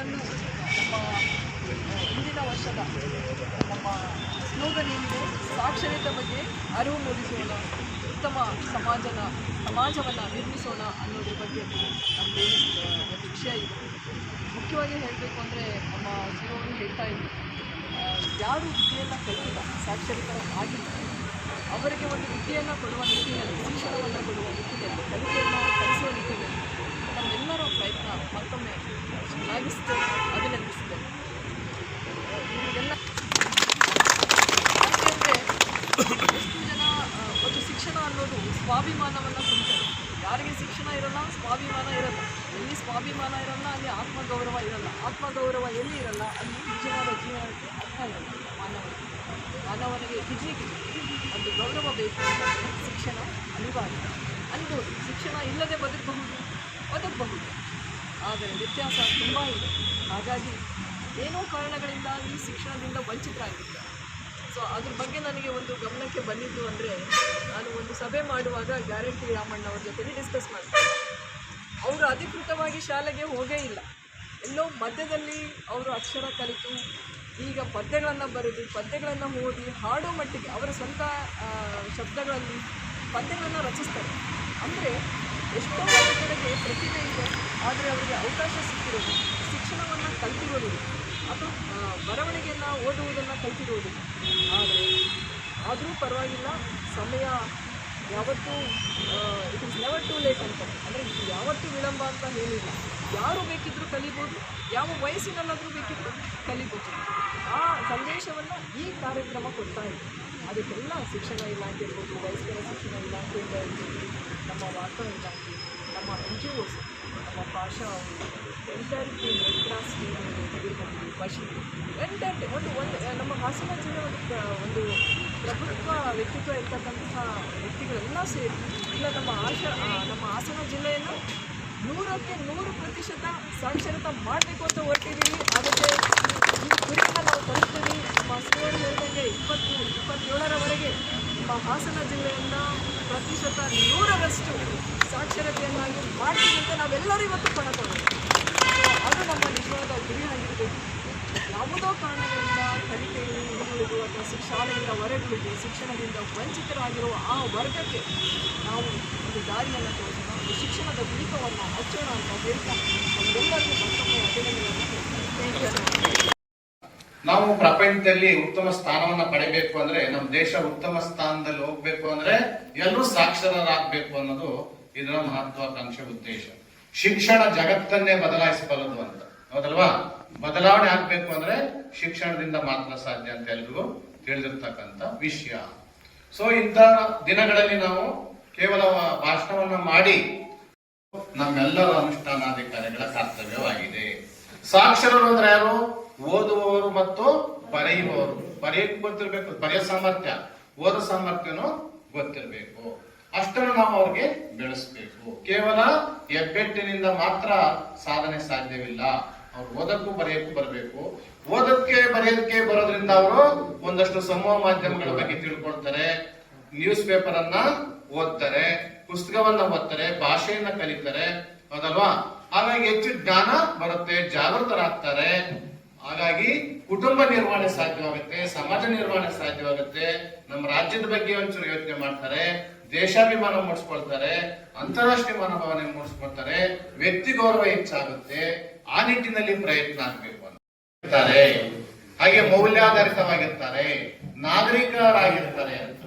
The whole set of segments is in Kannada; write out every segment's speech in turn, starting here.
ಅದನ್ನು ನಮ್ಮ ಹಿಂದಿನ ವರ್ಷದ ನಮ್ಮ ಸ್ಲೋಗನ್ ಏನಿದೆ? ಸಾಕ್ಷರತೆ ಬಗ್ಗೆ ಅರಿವು ಮೂಡಿಸೋಣ ಉತ್ತಮ ಸಮಾಜನ ಸಮಾಜವನ್ನು ನಿರ್ಮಿಸೋಣ ಅನ್ನೋದ್ರ ಬಗ್ಗೆ ನಮ್ಮದು ವಿಷಯ ಇದೆ. ಮುಖ್ಯವಾಗಿ ಹೇಳಬೇಕು ಅಂದರೆ ನಮ್ಮ ಶಿವವರು ಹೇಳ್ತಾ ಇದ್ರು ಆ, ಯಾರು ವಿದ್ಯೆಯನ್ನು ಕಲಿತಿಲ್ಲ ಸಾಕ್ಷರತರ ಆಗಿಲ್ಲ. ಅವರಿಗೆ ಒಂದು ವಿದ್ಯೆಯನ್ನು ಕೊಡುವ ನಿಟ್ಟಿನಲ್ಲಿ, ಶಿಕ್ಷಣವನ್ನು ಕೊಡುವ ನಿಟ್ಟಿನಲ್ಲಿ, ಕಲಿಕೆಯನ್ನು ಕಲಿಸುವ ನಿಟ್ಟಿನಲ್ಲಿ ನಮ್ಮೆಲ್ಲರ ಪ್ರಯತ್ನ ಮತ್ತೊಮ್ಮೆ ಶ್ಲಾಘಿಸ್ತೇನೆ ಅಭಿನಂದಿಸಿದೆ ನಿಮಗೆಲ್ಲ ಎಷ್ಟು ಜನ ಒಂದು ಶಿಕ್ಷಣ ಅನ್ನೋದು ಸ್ವಾಭಿಮಾನವನ್ನು ಕೊಡ್ತಾರೆ ಯಾರಿಗೆ ಶಿಕ್ಷಣ ಇರಲ್ಲ, ಸ್ವಾಭಿಮಾನ ಇರಲ್ಲ. ಎಲ್ಲಿ ಸ್ವಾಭಿಮಾನ ಇರಲ್ಲ, ಅಲ್ಲಿ ಆತ್ಮಗೌರವ ಇರಲ್ಲ. ಆತ್ಮಗೌರವ ಎಲ್ಲಿ ಇರಲ್ಲ, ಅಲ್ಲಿ ನಿಜವಾದ ಜೀವನಕ್ಕೆ ಅರ್ಥ ಇರಲ್ಲ ಮಾನವನಿಗೆ ಮಾನವನಿಗೆ ಇರಲಿಕ್ಕೆ ಒಂದು ಗೌರವ ಬೇಕು ಶಿಕ್ಷಣ ಅನಿವಾರ್ಯ. ಅನ್ಬೋದು. ಶಿಕ್ಷಣ ಇಲ್ಲದೆ ಬದುಕಬಹುದು ಬದುಕಬಹುದು. ಆದರೆ ವ್ಯತ್ಯಾಸ ತುಂಬ ಇದೆ. ಹಾಗಾಗಿ ಏನೋ ಕಾರಣಗಳಿಂದಾಗಿ ಶಿಕ್ಷಣದಿಂದ ವಂಚಿತರಾಗಿದ್ದಾರೆ ಸೊ ಅದ್ರ ಬಗ್ಗೆ ನನಗೆ ಒಂದು ಗಮನಕ್ಕೆ ಬಂದಿದ್ದು ಅಂದರೆ, ನಾನು ಒಂದು ಸಭೆ ಮಾಡುವಾಗ ಗ್ಯಾರಂಟಿ ರಾಮಣ್ಣ ಅವ್ರ ಜೊತೆಲಿ ಡಿಸ್ಕಸ್ ಮಾಡ್ತೀನಿ ಅವರು ಅಧಿಕೃತವಾಗಿ ಶಾಲೆಗೆ ಹೋಗೇ ಇಲ್ಲ. ಎಲ್ಲೋ ಮಧ್ಯದಲ್ಲಿ ಅವರು ಅಕ್ಷರ ಕಲಿತು ಈಗ ಪದ್ಯಗಳನ್ನು ಬರೆದು, ಪದ್ಯಗಳನ್ನು ಓದಿ ಹಾಡೋ ಮಟ್ಟಿಗೆ ಅವರ ಸ್ವಂತ ಶಬ್ದಗಳಲ್ಲಿ ಪದ್ಯಗಳನ್ನು ರಚಿಸ್ತಾರೆ. ಅಂದರೆ ಎಷ್ಟೋ ಕಡೆಗೆ ಪ್ರತಿಭೆ ಇದೆ, ಆದರೆ ಅವರಿಗೆ ಅವಕಾಶ ಸಿಕ್ಕಿರೋದು ಶಿಕ್ಷಣವನ್ನು ಕಲ್ತಿರೋದಿಲ್ಲ. ಅಥವಾ ಬರವಣಿಗೆಯನ್ನು ಓದುವುದನ್ನು ಕಲ್ತಿರೋದಿಲ್ಲ. ಆದರೆ ಆದರೂ ಪರವಾಗಿಲ್ಲ, ಸಮಯ ಯಾವತ್ತೂ it is never too late ಅಂತ. ಅಂದರೆ ಇದು ಯಾವತ್ತೂ ವಿಳಂಬ ಅಂತ ಹೇಳಿಲ್ಲ ಯಾರು ಬೇಕಿದ್ದರೂ ಕಲಿಬೋದು, ಯಾವ ವಯಸ್ಸಿನಲ್ಲಾದರೂ ಬೇಕಿದ್ದರೂ ಕಲಿಬೋದು. ಆ ಸಂದೇಶವನ್ನು ಈ ಕಾರ್ಯಕ್ರಮ ಕೊಡ್ತಾ ಇದೆ. ಅದಕ್ಕೆಲ್ಲ ಶಿಕ್ಷಣ ಇಲಾಖೆ ಇರ್ಬೋದು, ವಯಸ್ಕರ ಶಿಕ್ಷಣ ಇಲಾಖೆಯಿಂದ ಇರ್ಬೋದು ನಮ್ಮ ವಾರ್ತಾ ಇಲಾಖೆ, ನಮ್ಮ ಎನ್ ಜಿ ಒಸ್ ನಮ್ಮ ಭಾಷಾ ಎಂಟರ್ ಟೀಮ್ ರೆಡ್ ಕ್ರಾಸ್ ತೆಗೆದುಕೊಂಡು ಬಶಿ ಎಂಟರ್ ಒಂದು ಒಂದು, ನಮ್ಮ ಹಾಸನ ಜಿಲ್ಲೆ ಒಂದು ಒಂದು ಪ್ರಭುತ್ವ ವ್ಯಕ್ತಿತ್ವ ಇರ್ತಕ್ಕಂತಹ ವ್ಯಕ್ತಿಗಳೆಲ್ಲ ಸೇರಿ, ಇಲ್ಲ ನಮ್ಮ ಆಶಾ ನಮ್ಮ ಹಾಸನ ಜಿಲ್ಲೆಯನ್ನು ನೂರಕ್ಕೆ ನೂರು ಪ್ರತಿಶತ ಸಾಕ್ಷರತೆ ಮಾಡಬೇಕು ಅಂತ ಹೊರಟಿದ್ದೀವಿ ಅದಕ್ಕೆ ಈ ಗುರಿಯನ್ನು ನಾವು ತಲುಪ್ತೀವಿ ನಮ್ಮ ಸ್ಕೂಲ್ ಹೇಳಿದಂಗೆ ಇಪ್ಪತ್ತು, ಇಪ್ಪತ್ತೇಳರವರೆಗೆ ನಮ್ಮ ಹಾಸನ ಜಿಲ್ಲೆಯನ್ನು ಪ್ರತಿಶತ ನೂರರಷ್ಟು ಸಾಕ್ಷರತೆಯನ್ನಾಗಿ ಮಾಡ್ತೀವಿ ಅಂತ ನಾವೆಲ್ಲರೂ ಇವತ್ತು ಪಣ ಅದು ನಮ್ಮ ನಿಜವಾದ ಗುರಿ ಆಗಿರಬೇಕು ಯಾವುದೋ ಕಾರಣಗಳಿಂದ ಕಲಿಕೆಯಲ್ಲಿ ಹಿಂದುಳಿದು ಅಥವಾ ಶಾಲೆಯಿಂದ ಹೊರಗುಳಿದು ಶಿಕ್ಷಣದಿಂದ ವಂಚಿತರಾಗಿರುವ ಆ ವರ್ಗಕ್ಕೆ ನಾವು ಒಂದು ದಾರಿಯನ್ನು ತೋರಿಸೋಣ. ಒಂದು ಶಿಕ್ಷಣದ ದೀಪವನ್ನು ಹಚ್ಚೋಣ ಅಂತ ಹೇಳ್ತಾ ನಮಗೆಲ್ಲರಿಗೂ ಮತ್ತೊಮ್ಮೆ ಅಭಿನಂದನೆಯನ್ನು ನಾವು ಪ್ರಪಂಚದಲ್ಲಿ ಉತ್ತಮ ಸ್ಥಾನವನ್ನ ಪಡಿಬೇಕು ಅಂದ್ರೆ ನಮ್ಮ ದೇಶ ಉತ್ತಮ ಸ್ಥಾನದಲ್ಲಿ ಹೋಗ್ಬೇಕು ಅಂದ್ರೆ ಎಲ್ಲರೂ ಸಾಕ್ಷರರಾಗಬೇಕು ಅನ್ನೋದು ಇದರ ಮಹತ್ವಾಕಾಂಕ್ಷೆ ಉದ್ದೇಶ. ಶಿಕ್ಷಣ ಜಗತ್ತನ್ನೇ ಬದಲಾಯಿಸಬಲ್ಲದು ಅಂತ. ಹೌದಲ್ವಾ? ಬದಲಾವಣೆ ಆಗ್ಬೇಕು ಅಂದ್ರೆ ಶಿಕ್ಷಣದಿಂದ ಮಾತ್ರ ಸಾಧ್ಯ ಅಂತ ಎಲ್ರಿಗೂ ತಿಳಿದಿರ್ತಕ್ಕಂಥ ವಿಷಯ. ಸೊ ಇಂಥ ದಿನಗಳಲ್ಲಿ ನಾವು ಕೇವಲ ಭಾಷಣವನ್ನ ಮಾಡಿ ನಮ್ಮೆಲ್ಲರ ಅನುಷ್ಠಾನಾಧಿಕಾರಿಗಳ ಕರ್ತವ್ಯವಾಗಿದೆ. ಸಾಕ್ಷರರು ಅಂದ್ರೆ ಯಾರು? ಓದುವವರು ಮತ್ತು ಬರೆಯುವವರು. ಬರೆಯಕ್ ಗೊತ್ತಿರ್ಬೇಕು, ಬರೆಯೋ ಸಾಮರ್ಥ್ಯ. ಓದೋ ಸಾಮರ್ಥ್ಯನೂ ಗೊತ್ತಿರಬೇಕು. ಅಷ್ಟನ್ನು ನಾವು ಅವ್ರಿಗೆ ಬೆಳೆಸಬೇಕು. ಕೇವಲ ಹೆಬ್ಬೆಟ್ಟಿನಿಂದ ಮಾತ್ರ ಸಾಧನೆ ಸಾಧ್ಯವಿಲ್ಲ. ಅವ್ರು ಓದಕ್ಕೂ ಬರೆಯಕ್ಕೂ ಬರಬೇಕು. ಓದಕ್ಕೆ, ಬರೆಯೋದಕ್ಕೆ ಬರೋದ್ರಿಂದ ಅವರು ಒಂದಷ್ಟು ಸಮೂಹ ಮಾಧ್ಯಮಗಳ ಬಗ್ಗೆ ತಿಳ್ಕೊಳ್ತಾರೆ. ನ್ಯೂಸ್ ಪೇಪರ್ ಅನ್ನ ಓದ್ತಾರೆ, ಪುಸ್ತಕವನ್ನ ಓದ್ತಾರೆ, ಭಾಷೆಯನ್ನ ಕಲಿತಾರೆ, ಹೌದಲ್ವಾ? ಹಾಗಾಗಿ ಹೆಚ್ಚು ಜ್ಞಾನ ಬರುತ್ತೆ, ಜಾಗೃತರಾಗ್ತಾರೆ. ಹಾಗಾಗಿ ಕುಟುಂಬ ನಿರ್ವಹಣೆ ಸಾಧ್ಯವಾಗುತ್ತೆ, ಸಮಾಜ ನಿರ್ವಹಣೆ ಸಾಧ್ಯವಾಗುತ್ತೆ. ನಮ್ಮ ರಾಜ್ಯದ ಬಗ್ಗೆ ಒಂಚೂರು ಯೋಚನೆ ಮಾಡ್ತಾರೆ, ದೇಶಾಭಿಮಾನ ಮೂಡಿಸ್ಕೊಳ್ತಾರೆ, ಅಂತಾರಾಷ್ಟ್ರೀಯ ಮನೋಭಾವನೆ ಮೂಡಿಸ್ಕೊಳ್ತಾರೆ, ವ್ಯಕ್ತಿ ಗೌರವ ಹೆಚ್ಚಾಗುತ್ತೆ. ಆ ನಿಟ್ಟಿನಲ್ಲಿ ಪ್ರಯತ್ನ ಆಗ್ಬೇಕು ಅಂತ ಇರ್ತಾರೆ ಹಾಗೆ ಮೌಲ್ಯಾಧಾರಿತವಾಗಿರ್ತಾರೆ, ನಾಗರಿಕರಾಗಿರ್ತಾರೆ ಅಂತ.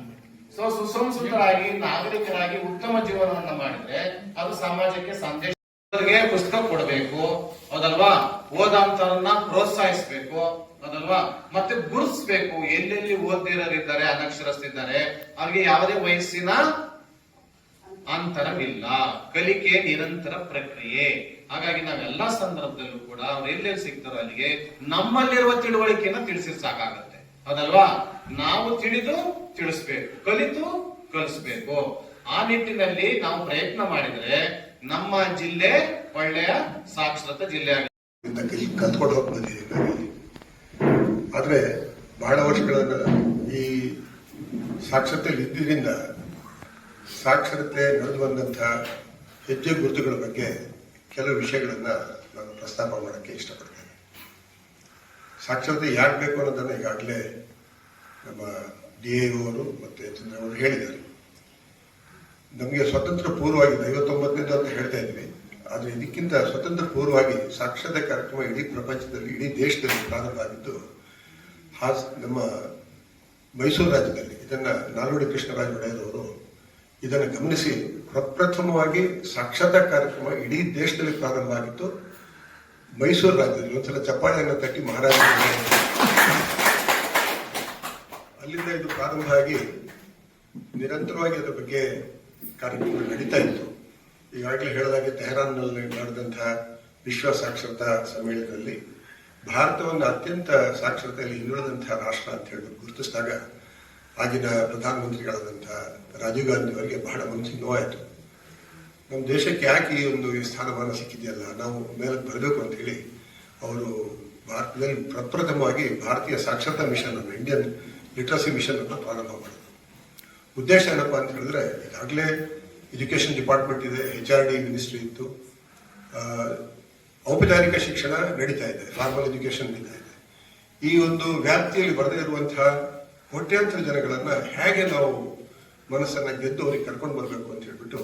ಸೊ ಸುಸಂಸ್ಕೃತರಾಗಿ ನಾಗರಿಕರಾಗಿ ಉತ್ತಮ ಜೀವನವನ್ನ ಮಾಡಿದ್ರೆ ಅದು ಸಮಾಜಕ್ಕೆ ಸಂದೇಶ ಪುಸ್ತಕ ಕೊಡಬೇಕು. ಹೌದಲ್ವಾ? ಓದಂತರನ್ನ ಪ್ರೋತ್ಸಾಹಿಸ್ಬೇಕು. ಹೌದಲ್ವಾ? ಮತ್ತೆ ಗುರುತಿಸ್ಬೇಕು. ಎಲ್ಲೆಲ್ಲಿ ಓದಿರೋರಿದ್ದಾರೆ ಅನಕ್ಷರಸ್ತಿದ್ದಾರೆ ಅವ್ರಿಗೆ ಯಾವುದೇ ವಯಸ್ಸಿನ ಅಂತರವಿಲ್ಲ. ಕಲಿಕೆ ನಿರಂತರ ಪ್ರಕ್ರಿಯೆ. ಹಾಗಾಗಿ ನಾವೆಲ್ಲಾ ಸಂದರ್ಭದಲ್ಲೂ ಕೂಡ ಅವ್ರು ಎಲ್ಲೆಲ್ಲಿ ಸಿಗ್ತಾರೋ ಅಲ್ಲಿಗೆ ನಮ್ಮಲ್ಲಿರುವ ತಿಳುವಳಿಕೆಯನ್ನ ತಿಳಿಸಿರ್ ಸಾಕಾಗತ್ತೆ. ಹೌದಲ್ವಾ? ನಾವು ತಿಳಿದು ತಿಳಿಸ್ಬೇಕು. ಕಲಿತು ಕಲಿಸ್ಬೇಕು. ಆ ನಿಟ್ಟಿನಲ್ಲಿ ನಾವು ಪ್ರಯತ್ನ ಮಾಡಿದ್ರೆ ನಮ್ಮ ಜಿಲ್ಲೆ ಒಳ್ಳೆಯ ಸಾಕ್ಷರತಾ ಜಿಲ್ಲೆ ಕಲ್ತ್ಕೊಂಡು ಹೋಗಿ ಬಂದಿದ್ದೀವಿ ಆದರೆ ಬಹಳ ವರ್ಷಗಳನ್ನ ಈ ಸಾಕ್ಷರತೆ ಇದ್ದಿದ್ದರಿಂದ ಸಾಕ್ಷರತೆ ನಡೆದು ಬಂದಂತಹ ಹೆಜ್ಜೆ ಗುರುತುಗಳ ಬಗ್ಗೆ ಕೆಲವು ವಿಷಯಗಳನ್ನು ನಾನು ಪ್ರಸ್ತಾಪ ಮಾಡೋಕ್ಕೆ ಇಷ್ಟಪಡ್ತೇನೆ. ಸಾಕ್ಷರತೆ ಯಾಕೆ ಬೇಕು ಅನ್ನೋದನ್ನು ಈಗಾಗಲೇ ನಮ್ಮ ಡಿ ಎ ಅವರು ಮತ್ತು ಚಂದ್ರ ಅವರು ಹೇಳಿದ್ದಾರೆ. ನಮಗೆ ಸ್ವತಂತ್ರ ಪೂರ್ವವಾಗಿ ಐವತ್ತೊಂಬತ್ತನೇದು ಅಂತ ಹೇಳ್ತಾ ಇದ್ವಿ. ಆದರೆ ಇದಕ್ಕಿಂತ ಸ್ವತಂತ್ರ ಪೂರ್ವವಾಗಿ ಸಾಕ್ಷರತೆ ಕಾರ್ಯಕ್ರಮ ಇಡೀ ಪ್ರಪಂಚದಲ್ಲಿ, ಇಡೀ ದೇಶದಲ್ಲಿ ಪ್ರಾರಂಭ ಆಗಿದ್ದು, ಹಾಸ್ ನಮ್ಮ ಮೈಸೂರು ರಾಜ್ಯದಲ್ಲಿ, ಇದನ್ನ ನಾಲ್ವಡಿ ಕೃಷ್ಣರಾಜ ಒಡೆಯರ್ ಅವರು ಇದನ್ನು ಗಮನಿಸಿ ಪ್ರಪ್ರಥಮವಾಗಿ ಸಾಕ್ಷರತಾ ಕಾರ್ಯಕ್ರಮ ಇಡೀ ದೇಶದಲ್ಲಿ ಪ್ರಾರಂಭ ಆಗಿತ್ತು. ಮೈಸೂರು ರಾಜ್ಯದಲ್ಲಿ ಒಂದ್ಸಲ ಚಪ್ಪಾಳೆಯನ್ನು ತಟ್ಟಿ ಮಹಾರಾಜ ಅಲ್ಲಿಂದ ಇದು ಪ್ರಾರಂಭ ಆಗಿ ನಿರಂತರವಾಗಿ ಅದರ ಬಗ್ಗೆ ಕಾರ್ಯಕ್ರಮಗಳು ನಡೀತಾ ಇತ್ತು. ಈಗಾಗಲೇ ಹೇಳಿದಾಗೆ ತೆಹರಾನ್ನಲ್ಲಿ ನಡೆದಂತಹ ವಿಶ್ವ ಸಾಕ್ಷರತಾ ಸಮ್ಮೇಳನದಲ್ಲಿ ಭಾರತವನ್ನು ಅತ್ಯಂತ ಸಾಕ್ಷರತೆಯಲ್ಲಿ ಹಿಂದುಳಿದಂತಹ ರಾಷ್ಟ್ರ ಅಂತ ಹೇಳಿ ಗುರುತಿಸಿದಾಗ ಆಗಿನ ಪ್ರಧಾನಮಂತ್ರಿಗಳಾದಂತಹ ರಾಜೀವ್ ಗಾಂಧಿ ಅವರಿಗೆ ಬಹಳ ಮನಸ್ಸಿಗೆ ನೋವಾಯಿತು. ನಮ್ಮ ದೇಶಕ್ಕೆ ಯಾಕೆ ಈ ಒಂದು ಸ್ಥಾನಮಾನ ಸಿಕ್ಕಿದೆಯಲ್ಲ? ನಾವು ಮೇಲೆ ಬರಬೇಕು ಅಂತ ಹೇಳಿ ಅವರು ಭಾರತದಲ್ಲಿ ಪ್ರಪ್ರಥಮವಾಗಿ ಭಾರತೀಯ ಸಾಕ್ಷರತಾ ಮಿಷನ್ ಅನ್ನು ಇಂಡಿಯನ್ ಲಿಟ್ರಸಿ ಮಿಷನ್ ಅನ್ನು ಪ್ರಾರಂಭ ಮಾಡಿದ್ರು. ಉದ್ದೇಶ ಏನಪ್ಪಾ ಅಂತ ಹೇಳಿದ್ರೆ, ಈಗಾಗಲೇ ಎಜುಕೇಷನ್ ಡಿಪಾರ್ಟ್ಮೆಂಟ್ ಇದೆ ಎಚ್ ಆರ್ ಡಿ ಮಿನಿಸ್ಟ್ರಿ ಇತ್ತು. ಔಪಚಾರಿಕ ಶಿಕ್ಷಣ ನಡೀತಾ ಇದೆ ಫಾರ್ಮಲ್ ಎಜುಕೇಶನ್ ನಡೀತಾ ಇದೆ. ಈ ಒಂದು ವ್ಯಾಪ್ತಿಯಲ್ಲಿ ಬರದೇ ಇರುವಂತಹ ಕೋಟ್ಯಾಂತರ ಜನಗಳನ್ನು ಹೇಗೆ ನಾವು ಮನಸ್ಸನ್ನ ಗೆದ್ದು ಅವ್ರಿಗೆ ಕರ್ಕೊಂಡು ಬರಬೇಕು ಅಂತ ಹೇಳ್ಬಿಟ್ಟು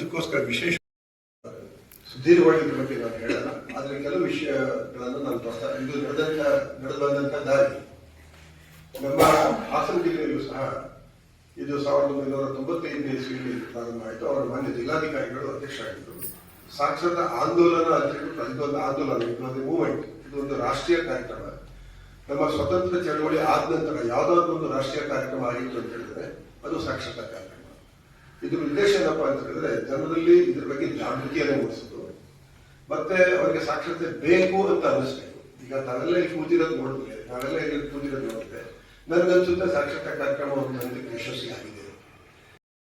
ಅದಕ್ಕೋಸ್ಕರ ವಿಶೇಷ ಸುದೀರ್ಘವಾಗಿ ಇದ್ರ ಬಗ್ಗೆ ನಾನು ಹೇಳಲ್ಲ. ಆದ್ರೆ ಕೆಲವು ವಿಷಯಗಳನ್ನು ನಾನು ಪ್ರಸ್ತಾಪ ಇದು ನಡೆದಂತ ನಡೆದು ಬಂದಂತ ದಾರಿ. ನಮ್ಮ ಹಾಸನ ಜಿಲ್ಲೆಯಲ್ಲೂ ಸಹ ಇದು ಸಾವಿರದ ಒಂಬೈನೂರ ತೊಂಬತ್ತೈದನೇ ಇಸ್ವಿಯಲ್ಲಿ ಪ್ರಾರಂಭ ಆಯಿತು. ಅವರ ಮಾನ್ಯ ಜಿಲ್ಲಾಧಿಕಾರಿಗಳು, ಅಧ್ಯಕ್ಷರಾಗಿದ್ದರು. ಸಾಕ್ಷರತಾ ಆಂದೋಲನ ಅಂತ ಹೇಳ್ಬಿಟ್ಟು ಇದೊಂದು ಆಂದೋಲನ, ಇದೊಂದು ಮೂವ್ಮೆಂಟ್ ಇದು ಒಂದು ರಾಷ್ಟ್ರೀಯ ಕಾರ್ಯಕ್ರಮ. ನಮ್ಮ ಸ್ವತಂತ್ರ ಚಳವಳಿ ಆದ ನಂತರ ಯಾವುದಾದ್ರೂ ಒಂದು ರಾಷ್ಟ್ರೀಯ ಕಾರ್ಯಕ್ರಮ ಆಗಿತ್ತು ಅಂತ ಹೇಳಿದ್ರೆ ಅದು ಸಾಕ್ಷರತಾ ಕಾರ್ಯಕ್ರಮ. ಇದ್ರ ಉದ್ದೇಶ ಏನಪ್ಪಾ ಅಂತ ಹೇಳಿದ್ರೆ ಜನರಲ್ಲಿ ಇದ್ರ ಬಗ್ಗೆ ಜಾಗೃತಿಯನ್ನು ಮೂಡಿಸೋದು ಮತ್ತೆ ಅವರಿಗೆ ಸಾಕ್ಷರತೆ ಬೇಕು ಅಂತ ಅನ್ನಿಸ್ಬೇಕು ಈಗ ತಾವೆಲ್ಲ ಇಲ್ಲಿ ಕೂತಿರೋದು ನೋಡಿದ್ರೆ ನಾವೆಲ್ಲ ಇಲ್ಲಿ ಕೂತಿರೋದು ನೋಡಿದ್ರೆ ನನಗನ್ಸುತ್ತೆ ಸಾಕ್ಷರತಾ ಕಾರ್ಯಕ್ರಮ ಒಂದು ಯಶಸ್ವಿ ಆಗಿದೆ.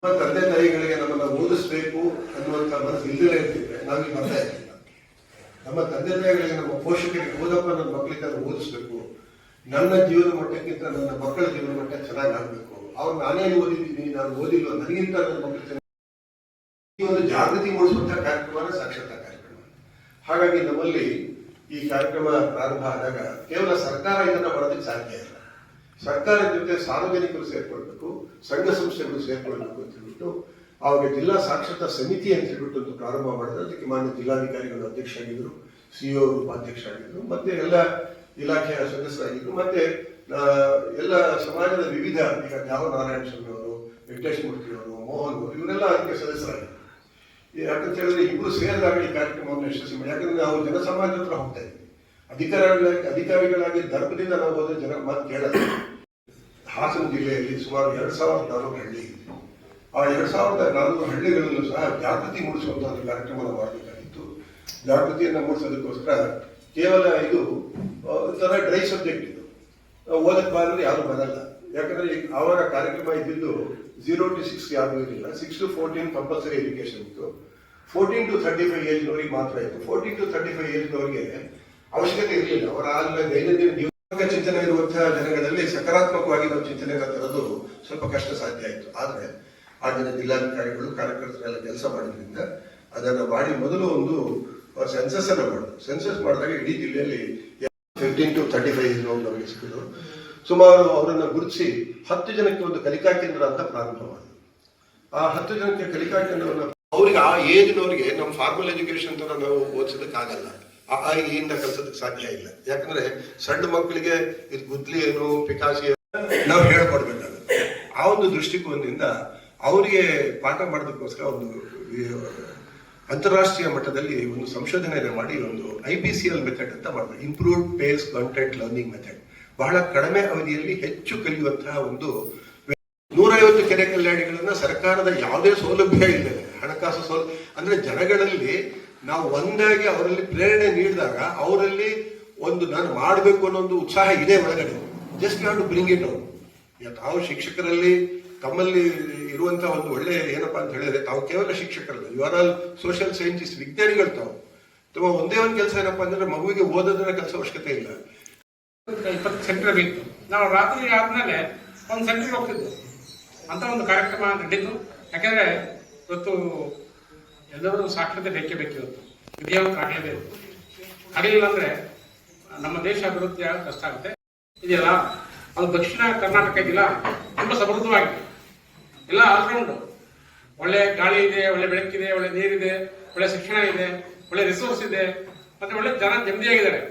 ನಮ್ಮ ತಂದೆ ತಾಯಿಗಳಿಗೆ ನಮ್ಮನ್ನ ಓದಿಸ್ಬೇಕು ಅನ್ನುವಂತ ಮನಸ್ಸು ಇಲ್ಲದೇ ಇರ್ತಿದ್ರೆ ನಾವಿಲ್ಲಿ ಬರ್ತಾ ಇರ್ತೀವಿ. ನಮ್ಮ ತಂದೆ ತಾಯಿಗಳಿಗೆ ನಮ್ಮ ಪೋಷಕರಿಗೆ ಓದಪ್ಪ ನನ್ನ ಮಕ್ಕಳಿಗೆ ಓದಿಸ್ಬೇಕು. ನನ್ನ ಜೀವನ ಮಟ್ಟಕ್ಕಿಂತ ನನ್ನ ಮಕ್ಕಳ ಜೀವನ ಮಟ್ಟ ಚೆನ್ನಾಗಿ ಆಗ್ಬೇಕು. ಅವ್ರು ನಾನೇನು ಓದಿದ್ದೀನಿ, ನಾನು ಓದಿಲ್ಲ, ನನಗಿಂತ ನನ್ನ ಈ ಒಂದು ಜಾಗೃತಿ ಮೂಡಿಸುವಂತಹ ಕಾರ್ಯಕ್ರಮ ಸಾಕ್ಷರತಾ ಕಾರ್ಯಕ್ರಮ. ಹಾಗಾಗಿ ನಮ್ಮಲ್ಲಿ ಈ ಕಾರ್ಯಕ್ರಮ ಪ್ರಾರಂಭ ಆದಾಗ ಕೇವಲ ಸರ್ಕಾರ ಇದನ್ನ ಮಾಡೋದಕ್ಕೆ ಸಾಧ್ಯ ಇಲ್ಲ. ಸರ್ಕಾರದ ಜೊತೆ ಸಾರ್ವಜನಿಕರು ಸೇರ್ಕೊಳ್ಬೇಕು, ಸಂಘ ಸಂಸ್ಥೆಗಳು ಸೇರ್ಕೊಳ್ಬೇಕು ಅಂತ ಹೇಳ್ಬಿಟ್ಟು ಅವಾಗ ಜಿಲ್ಲಾ ಸಾಕ್ಷರತಾ ಸಮಿತಿ ಅಂತ ಹೇಳ್ಬಿಟ್ಟು ಒಂದು ಪ್ರಾರಂಭ ಮಾಡಿದ್ರೆ. ಅದಕ್ಕೆ ಮಾನ್ಯ ಜಿಲ್ಲಾಧಿಕಾರಿಗಳು ಅಧ್ಯಕ್ಷ ಅಧ್ಯಕ್ಷರಾಗಿದ್ರು, ಸಿಇಒ ಉಪಾಧ್ಯಕ್ಷರಾಗಿದ್ರು ಮತ್ತೆ ಎಲ್ಲ ಇಲಾಖೆಯ ಸದಸ್ಯರಾಗಿದ್ರು, ಮತ್ತೆ ಎಲ್ಲ ಸಮಾಜದ ವಿವಿಧ, ಈಗ ಯಾವ ನಾರಾಯಣ ಸ್ವಾಮಿ ಅವರು ವೆಂಕಟೇಶ್ ಮೂರ್ತಿ ಅವರು ಮೋಹನ್ ಅವರು ಇವರೆಲ್ಲ ಅದಕ್ಕೆ ಸದಸ್ಯರಾಗಿದ್ದಾರೆ. ಯಾಕಂತ ಹೇಳಿದ್ರೆ ಇಬ್ಬರು ಸೇರಿದಾಗ ಈ ಕಾರ್ಯಕ್ರಮವನ್ನು ಯಶಸ್ವಿ ಮಾಡಿ. ಯಾಕಂದ್ರೆ ನಾವು ಜನಸಮಾಜದ ಹತ್ರ ಹೋಗ್ತಾ ಇದ್ವಿ ಅಧಿಕಾರಿಗಳಾಗಿ ಅಧಿಕಾರಿಗಳಾಗಿ ದರ್ಪದಿಂದ ನಾವು ಹೋದ್ರೆ ಜನ ಮಾತು ಕೇಳಲ್ಲ. ಹಾಸನ ಜಿಲ್ಲೆಯಲ್ಲಿ ಸುಮಾರು ಎರಡು ಸಾವಿರದ ನಾನ್ನೂರು ಹಳ್ಳಿ ಆ ಎರಡು ಸಾವಿರದ ನಾನ್ನೂರು ಹಳ್ಳಿಗಳಲ್ಲೂ ಸಹ ಜಾಗೃತಿ ಮೂಡಿಸುವಂತಹ ಒಂದು ಕಾರ್ಯಕ್ರಮ ನಾವು ಮಾಡಬೇಕಾಗಿತ್ತು. ಜಾಗೃತಿಯನ್ನು ಮೂಡಿಸೋದಕ್ಕೋಸ್ಕರ ಕೇವಲ ಇದು ಒಂಥರ ಡ್ರೈ ಸಬ್ಜೆಕ್ಟ್. ನಾವು ಓದಕ್ ಯಾರು ಬರಲ್ಲ. ಯಾಕಂದ್ರೆ ಅವರ ಕಾರ್ಯಕ್ರಮ ಇದ್ದಿದ್ದು ಜೀರೋ ಟು ಸಿಕ್ಸ್ ಯಾರು ಇರಲಿಲ್ಲ six to fourteen compulsory education ಇತ್ತು. ಫೋರ್ಟೀನ್ ಟು ತರ್ಟಿ ಫೈವ್ ಏಜ್ನವರಿಗೆ ಮಾತ್ರ ಇತ್ತು. ಫೋರ್ಟೀನ್ ಟು ತರ್ಟಿ ಫೈವ್ ಏಜ್ನವರಿಗೆ ಅವಶ್ಯಕತೆ ಇರಲಿಲ್ಲ. ಅವರ ಆದ್ಮೇಲೆ ದೈನಂದಿನ ಜೀವನ ಚಿಂತನೆ ಇರುವಂತಹ ಜನಗಳಲ್ಲಿ ಸಕಾರಾತ್ಮಕವಾಗಿ ನಾವು ಚಿಂತನೆಗಳ ತರೋದು ಸ್ವಲ್ಪ ಕಷ್ಟ ಸಾಧ್ಯ ಆಯಿತು. ಆದ್ರೆ ದಿನ ಜಿಲ್ಲಾಧಿಕಾರಿಗಳು, ಕಾರ್ಯಕರ್ತರೆಲ್ಲ ಕೆಲಸ ಮಾಡಿದ್ರಿಂದ ಅದನ್ನು ಮಾಡಿ ಮೊದಲು ಒಂದು ಸೆನ್ಸಸ್ ಅನ್ನು ಮಾಡೋದು ಸೆನ್ಸಸ್ ಮಾಡಿದಾಗ ಇಡೀ ಜಿಲ್ಲೆಯಲ್ಲಿ ಫಿಫ್ಟೀನ್ ಟು ತರ್ಟಿ ಫೈವ್ ನಮಗೆ ಸಿಕ್ಕಿದ್ರು ಸುಮಾರು ಅವರನ್ನು ಗುರುತಿಸಿ ಹತ್ತು ಜನಕ್ಕೆ ಒಂದು ಕಲಿಕಾ ಕೇಂದ್ರ ಅಂತ ಪ್ರಾರಂಭ ಆ ಹತ್ತು ಜನಕ್ಕೆ ಕಲಿಕಾ ಕೇಂದ್ರವನ್ನು ಅವ್ರಿಗೆ ಆ ಏಜ್ನವರಿಗೆ ನಮ್ಮ ಫಾರ್ಮಲ್ ಎಜುಕೇಶನ್ ತರ ನಾವು ಓದಿಸೋದಕ್ಕಾಗಲ್ಲ. ಆ ಆ ಕಲಿಸೋದಕ್ಕೆ ಸಾಧ್ಯ ಇಲ್ಲ. ಯಾಕಂದ್ರೆ ಸಣ್ಣ ಮಕ್ಕಳಿಗೆ ಇದು ಗುದ್ಲಿ ಏನು, ಪಿಕಾಸಿ ನಾವು ಹೇಳ್ಕೊಡ್ಬೇಕಾಗುತ್ತೆ ಆ ಒಂದು ದೃಷ್ಟಿಕೋನದಿಂದ ಅವರಿಗೆ ಪಾಠ ಮಾಡೋದಕ್ಕೋಸ್ಕರ ಒಂದು ಅಂತಾರಾಷ್ಟ್ರೀಯ ಮಟ್ಟದಲ್ಲಿ ಒಂದು ಸಂಶೋಧನೆ ಮಾಡಿ ಒಂದು I P C L method ಅಂತ ಮಾಡಿದ್ರು improved pace content learning method ಬಹಳ ಕಡಿಮೆ ಅವಧಿಯಲ್ಲಿ ಹೆಚ್ಚು ಕಲಿಯುವಂತಹ ಒಂದು ನೂರೈವತ್ತು ಕೆರೆ ಕಲ್ಯಾಣಿಗಳನ್ನ ಸರ್ಕಾರದ ಯಾವುದೇ ಸೌಲಭ್ಯ ಇಲ್ಲದೆ, ಹಣಕಾಸು ಸೌಲಭ್ಯ ಅಂದ್ರೆ ಜನಗಳಲ್ಲಿ ನಾವು ಒಂದಾಗಿ ಅವರಲ್ಲಿ ಪ್ರೇರಣೆ ನೀಡಿದಾಗ ಅವರಲ್ಲಿ ಒಂದು ನಾನು ಮಾಡಬೇಕು ಅನ್ನೋ ಒಂದು ಉತ್ಸಾಹ ಇದೆ ಒಳಗಡೆ. ಜಸ್ಟ್ ಟು ಬ್ರಿಂಗ್ ಇಟ್ ಈಗ ತಾವು ಶಿಕ್ಷಕರಲ್ಲಿ ತಮ್ಮಲ್ಲಿ ಇರುವಂತಹ ಒಂದು ಒಳ್ಳೆಯ ಏನಪ್ಪಾ ಅಂತ ಹೇಳಿದ್ರೆ ತಾವು ಕೇವಲ ಶಿಕ್ಷಕರಲ್ಲ you are all social scientist ವಿಜ್ಞಾನಿಗಳು ತಾವು ತಮ್ಮ ಒಂದೇ ಒಂದು ಕೆಲಸ ಏನಪ್ಪಾ ಅಂದ್ರೆ ಮಗುವಿಗೆ ಓದೋದ್ರ ಕೆಲಸ ಅವಶ್ಯಕತೆ ಇಲ್ಲ. ಇಪ್ಪತ್ತು ಸೆಂಟರ್ ಬೇಕು ನಾವು ರಾತ್ರಿ ಆದ್ಮೇಲೆ ಒಂದು ಸೆಂಟ್ರಿಗೆ ಹೋಗ್ತಿದ್ವು. ಅಂತ ಒಂದು ಕಾರ್ಯಕ್ರಮ ನಡೀತು. ಯಾಕೆಂದ್ರೆ ಇವತ್ತು ಎಲ್ಲರೂ ಸಾಕ್ಷರತೆ ಬೇಕೇ ಬೇಕು ಇವತ್ತು ಕಾಣಲೇಬೇಕು ಆಗಲಿಲ್ಲ ಅಂದ್ರೆ ನಮ್ಮ ದೇಶ ಅಭಿವೃದ್ಧಿ ಕಷ್ಟ ಆಗುತ್ತೆ. ಇದೆಯಲ್ಲ? ಅದು ದಕ್ಷಿಣ ಕರ್ನಾಟಕ ಇದೆಯಲ್ಲ? ತುಂಬಾ ಸಮೃದ್ಧವಾಗಿದೆ. ಎಲ್ಲ ಆಲ್ರೌಂಡ್ ಒಳ್ಳೆ ಗಾಳಿ ಇದೆ, ಒಳ್ಳೆ ಬೆಳಕಿದೆ, ಒಳ್ಳೆ ನೀರಿದೆ, ಒಳ್ಳೆ ಶಿಕ್ಷಣ ಇದೆ, ಒಳ್ಳೆ ರಿಸೋರ್ಸ್ ಇದೆ, ಮತ್ತೆ ಒಳ್ಳೆ ಜನ ನೆಮ್ಮದಿಯಾಗಿದ್ದಾರೆ